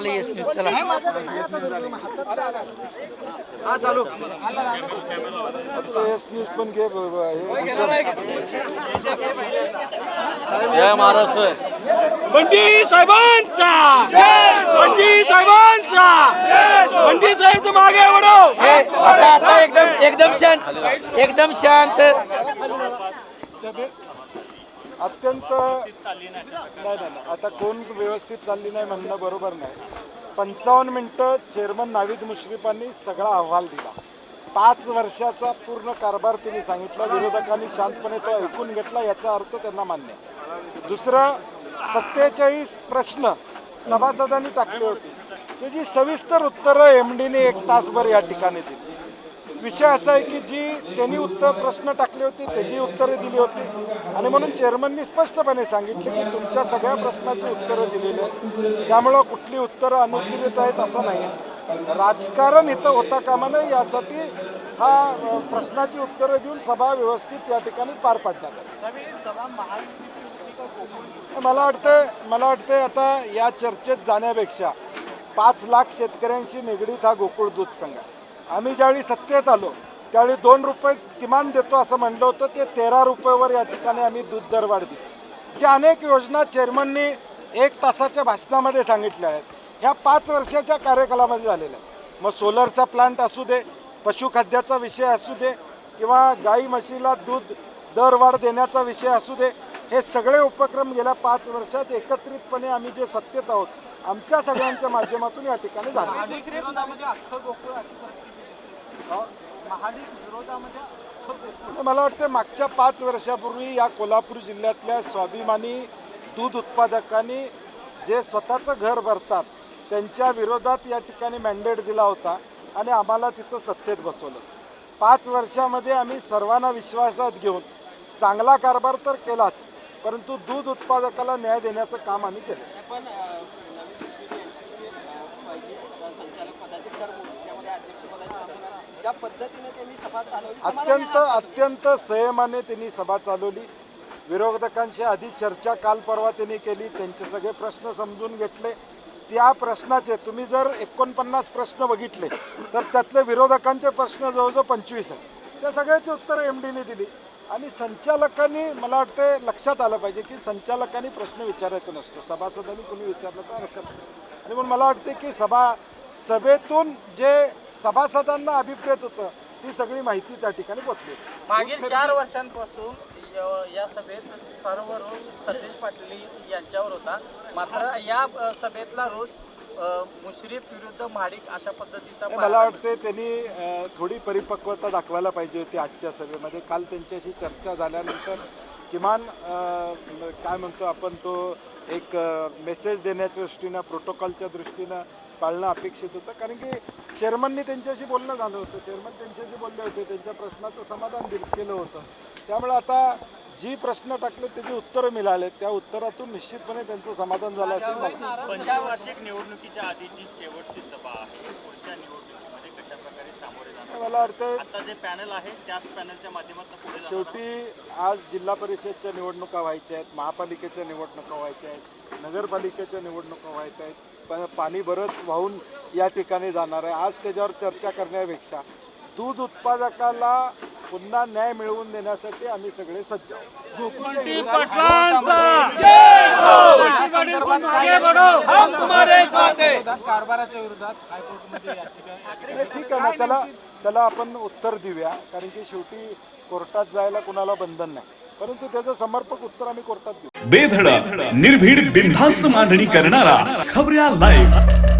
बढ़ो हम तुम्हारे साथ हैं चला एस न्यूज पण घे जय महाराष्ट्र. बंटी साहेबांचा. बंटी साहेबांचा. बंटी साहेब तुम आगे बढ़ो आता आता एकदम एकदम शांत एकदम शांत. अत्यंत नाही नाही. आता कोण व्यवस्थित चालली नाही म्हणणं बरोबर नाही. पंचावन्न मिनिटं चेअरमन नावीद मुश्रीफांनी सगळा अहवाल दिला. पाच वर्षाचा पूर्ण कारभार त्यांनी सांगितला. विरोधकांनी शांतपणे तो ऐकून घेतला याचा अर्थ त्यांना मान्य. दुसरं सत्तेचाळीस प्रश्न सभासदांनी टाकले होते. त्याची सविस्तर उत्तरं एम डीने एक तासभर या ठिकाणी दिली. विषय असा आहे की जी त्यांनी उत्तर प्रश्न टाकले होते त्याची उत्तरं दिली होती. आणि म्हणून चेअरमननी स्पष्टपणे सांगितले की तुमच्या सगळ्या प्रश्नाची उत्तरं दिलेली आहेत. त्यामुळं कुठली उत्तरं अनुत्तरित आहेत असं नाही राजकारण इथं होता कामा नये यासाठी हा प्रश्नाची उत्तरं देऊन सभा व्यवस्थित या ठिकाणी पार पाडण्यात आली. मला वाटतं मला वाटतं आता या चर्चेत जाण्यापेक्षा पाच लाख शेतकऱ्यांशी निगडीत हा गोकुळ दूध संघ आहे. आम्ही ज्यावेळी सत्तेत आलो त्यावेळी दोन रुपये किमान देतो असं म्हणलं होतं ते तेरा रुपयेवर या ठिकाणी आम्ही दूध दरवाढ दिली. ज्या अनेक योजना चेअरमननी एक तासाच्या भाषणामध्ये सांगितल्या आहेत. ह्या पाच वर्षाच्या कार्यकालामध्ये झालेल्या आहेत. मग सोलरचा प्लांट असू दे पशुखाद्याचा विषय असू दे किंवा गाई म्हशीला दूध दरवाढ देण्याचा विषय असू दे हे सगळे उपक्रम गेल्या पाच वर्षात एकत्रितपणे आम्ही जे सत्तेत आहोत आमच्या सगळ्यांच्या माध्यमातून या ठिकाणी झाले. मला वाटतं मागच्या पाच वर्षापूर्वी या कोल्हापूर जिल्ह्यातल्या स्वाभिमानी दूध उत्पादकांनी जे स्वतःचं घर भरतात त्यांच्या विरोधात या ठिकाणी मॅन्डेट दिला होता आणि आम्हाला तिथं सत्तेत बसवलं. पाच वर्षामध्ये आम्ही सर्वांना विश्वासात घेऊन चांगला कारभार तर केलाच परंतु दूध उत्पादकाला न्याय देण्याचं काम आम्ही केलं. पद्धतीने त्यांनी सभा चालवली. समाधानी अत्यंत? अत्यंत संयमाने त्यांनी सभा चालवली. विरोधकांशी आधी चर्चा काल परवा त्यांनी केली. त्यांचे सगळे प्रश्न समजून घेतले. त्या प्रश्नाचे तुम्ही जर एकोणपन्नास प्रश्न बघितले तर त्यातले विरोधकांचे प्रश्न जवळजवळ पंचवीस आहेत. त्या सगळ्याची उत्तरं एम डीने दिली. आणि संचालकांनी मला वाटतं लक्षात आलं पाहिजे की संचालकांनी प्रश्न विचारायचा नसतो. सभासदांनी कोणी विचारलं तर हरकत नाही. आणि म्हणून मला वाटते की सभा सभेतून जे सभासदांना अभिप्रेत होतं ती सगळी माहिती त्या ठिकाणी पोचली. मागील चार वर्षांपासून य- या सभेत सर्व रोष सतेज पाटील यांच्यावर होता. मात्र या सभेतला रोष मुश्रीफ विरुद्ध महाडिक अशा पद्धतीचा मला वाटते त्यांनी थोडी परिपक्वता दाखवायला पाहिजे होती आजच्या सभेमध्ये. काल त्यांच्याशी चर्चा झाल्यानंतर किमान काय म्हणतो आपण तो एक मेसेज देण्याच्या दृष्टीनं प्रोटोकॉलच्या दृष्टीनं पाळणं अपेक्षित होतं. कारण की चेअरमननी त्यांच्याशी बोलणं झालं होतं. चेअरमन त्यांच्याशी बोलले होते. त्यांच्या प्रश्नाचं समाधान दिल केलं होतं. त्यामुळे आता जी प्रश्न टाकले त्याची उत्तरं मिळाले त्या उत्तरातून निश्चितपणे त्यांचं समाधान झालं असेल. पंचवार्षिक निवडणुकीच्या आधीची शेवटची सभा आहे. पुढच्या निवडणुकीमध्ये मला वाटतं आता जे पॅनल आहे त्याच पॅनलच्या माध्यमातून पुढे जाणार शेवटी आज जिल्हा परिषदच्या निवडणुका व्हायच्या आहेत महापालिकेच्या निवडणुका व्हायच्या आहेत नगरपालिकेच्या निवडणुका व्हायच्या आहेत पण पाणी बरंच वाहून या ठिकाणी जाणार आहे. आज त्याच्यावर चर्चा करण्यापेक्षा दूध उत्पादकाला पुन्हा न्याय मिळवून देण्यासाठी आम्ही सगळे सज्ज हैं कारभाराच्या विरोधात हायकोर्टमध्ये ठीक आहे ना त्याला त्याला आपण उत्तर देऊया कारण की शेवटी कोर्टात जायला कुणाला बंधन नाही. परंतु त्याचं समर्पक उत्तर आम्ही कोर्टात देऊ. बेधडक निर्भीड बिनधास्त मांडणी करणारा खबऱ्या लाईव्ह